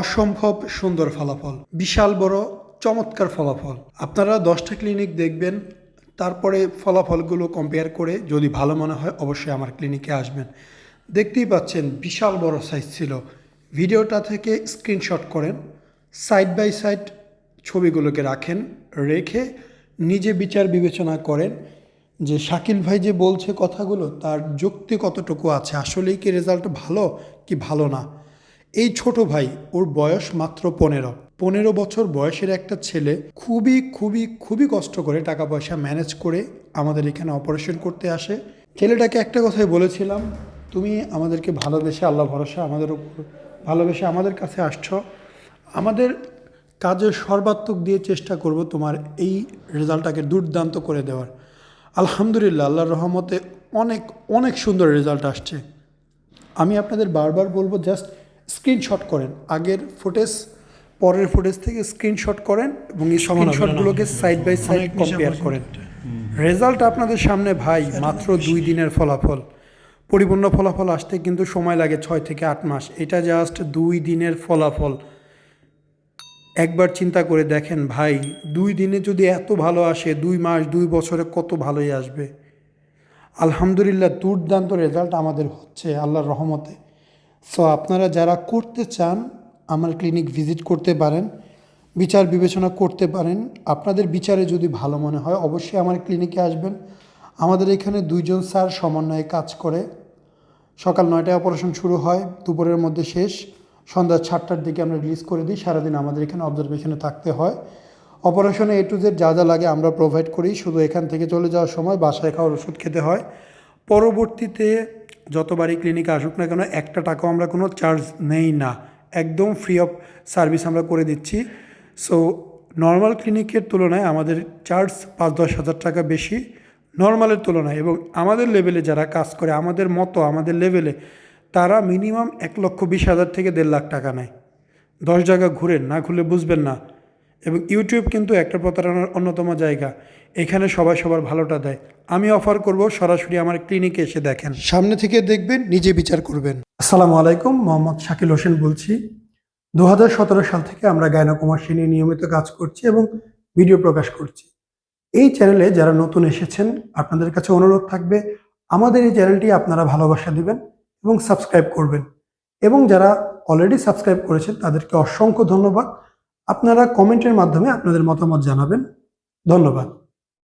অসম্ভব সুন্দর ফলাফল, বিশাল বড় চমৎকার ফলাফল। আপনারা দশটা ক্লিনিক দেখবেন, তারপরে ফলাফলগুলো কম্পেয়ার করে যদি ভালো মনে হয় অবশ্যই আমার ক্লিনিকে আসবেন। দেখতেই পাচ্ছেন বিশাল বড় সাইজ ছিল। ভিডিওটা থেকে স্ক্রিনশট করেন সাইড বাই সাইড ছবিগুলোকে রাখেন, রেখে নিজে বিচার বিবেচনা করেন যে শাকিল ভাই যে বলছে কথাগুলো, তার যুক্তি কতটুকু আছে, আসলেই কি রেজাল্ট ভালো কি ভালো না? এই ছোট ভাই, ওর বয়স মাত্র পনেরো। পনেরো বছর বয়সের একটা ছেলে খুবই খুবই খুবই কষ্ট করে টাকা পয়সা ম্যানেজ করে আমাদের এখানে অপারেশন করতে আসে। ছেলেটাকে একটা কথাই বলেছিলাম, তুমি আমাদেরকে ভালোবেসে আল্লাহ ভরসা আমাদের উপর, ভালোবেসে আমাদের কাছে আসছো। আমাদের কাজের সর্বাত্মক দিয়ে চেষ্টা করব তোমার এই রেজাল্টটাকে দুর্দান্ত করে দেওয়ার। আলহামদুলিল্লাহ, আল্লাহর রহমতে অনেক অনেক সুন্দর রেজাল্ট আসছে। আমি আপনাদের বারবার বলব, জাস্ট স্ক্রিনশট করেন। আগের ফুটেজ পরের ফুটেজ থেকে স্ক্রিনশট করেন এবং এই স্ক্রিনশটগুলোকে সাইড বাই সাইড কম্পেয়ার করেন। রেজাল্ট আপনাদের সামনে ভাই মাত্র দুই দিনের ফলাফল। পরিপূর্ণ ফলাফল আসতে কিন্তু সময় লাগে ছয় থেকে আট মাস। এটা জাস্ট দুই দিনের ফলাফল। একবার চিন্তা করে দেখেন ভাই দুই দিনে যদি এত ভালো আসে দুই মাস দুই বছরে কত ভালোই আসবে। আলহামদুলিল্লাহ দুর্দান্ত রেজাল্ট আমাদের হচ্ছে আল্লাহর রহমতে। সো আপনারা যারা করতে চান, আমার ক্লিনিক ভিজিট করতে পারেন, বিচার বিবেচনা করতে পারেন, আপনাদের বিচারে যদি ভালো মনে হয়, অবশ্যই আমার ক্লিনিকে আসবেন। আমাদের এখানে দুইজন স্যার সমন্বয়ে কাজ করে। সকাল নয়টায় অপারেশন শুরু হয়, দুপুরের মধ্যে শেষ। সন্ধ্যা সাতটার দিকে আমরা রিলিজ করে দিই, সারাদিন আমাদের এখানে অবজারভেশনে থাকতে হয়। অপারেশনে এ টু জেড যা যা লাগে আমরা প্রোভাইড করি, শুধু এখান থেকে চলে যাওয়ার সময় বাসায় খাওয়ার ওষুধ খেতে হয়। পরবর্তীতে যতবারই ক্লিনিকে আসুক না কেন, একটা টাকাও আমরা কোনো চার্জ নেই না। একদম ফ্রি অফ সার্ভিস আমরা করে দিচ্ছি। সো নর্মাল ক্লিনিকের তুলনায় আমাদের চার্জ পাঁচ দশ হাজার টাকা বেশি নর্মালের তুলনায়। এবং আমাদের লেভেলে যারা কাজ করে, আমাদের মতো, আমাদের লেভেলে তারা মিনিমাম এক লক্ষ বিশ হাজার থেকে দেড় লাখ টাকা নেয়। দশ জায়গা ঘুরেন, না ঘুরলে বুঝবেন না। এবং ইউটিউব কিন্তু একটা প্রতারণার অন্যতম জায়গা। এখানে সবাই সবার ভালোটা দেয়। আমি অফার করব সরাসরি আমার ক্লিনিকে এসে দেখেন। সামনে থেকে দেখবেন নিজে বিচার করবেন। আসসালামু আলাইকুম মোহাম্মদ শাকিল হোসেন বলছি। দু হাজার সতেরো সাল থেকে আমরা গায়নাকুমাসী নিয়ে নিয়মিত কাজ করছি এবং ভিডিও প্রকাশ করছি। এই চ্যানেলে যারা নতুন এসেছেন আপনাদের কাছে অনুরোধ থাকবে আমাদের এই চ্যানেলটি আপনারা ভালোবাসা দিবেন এবং সাবস্ক্রাইব করবেন। এবং যারা অলরেডি সাবস্ক্রাইব করেছেন তাদেরকে অসংখ্য ধন্যবাদ। আপনারা কমেন্টের মাধ্যমে আপনাদের মতামত জানাবেন। ধন্যবাদ।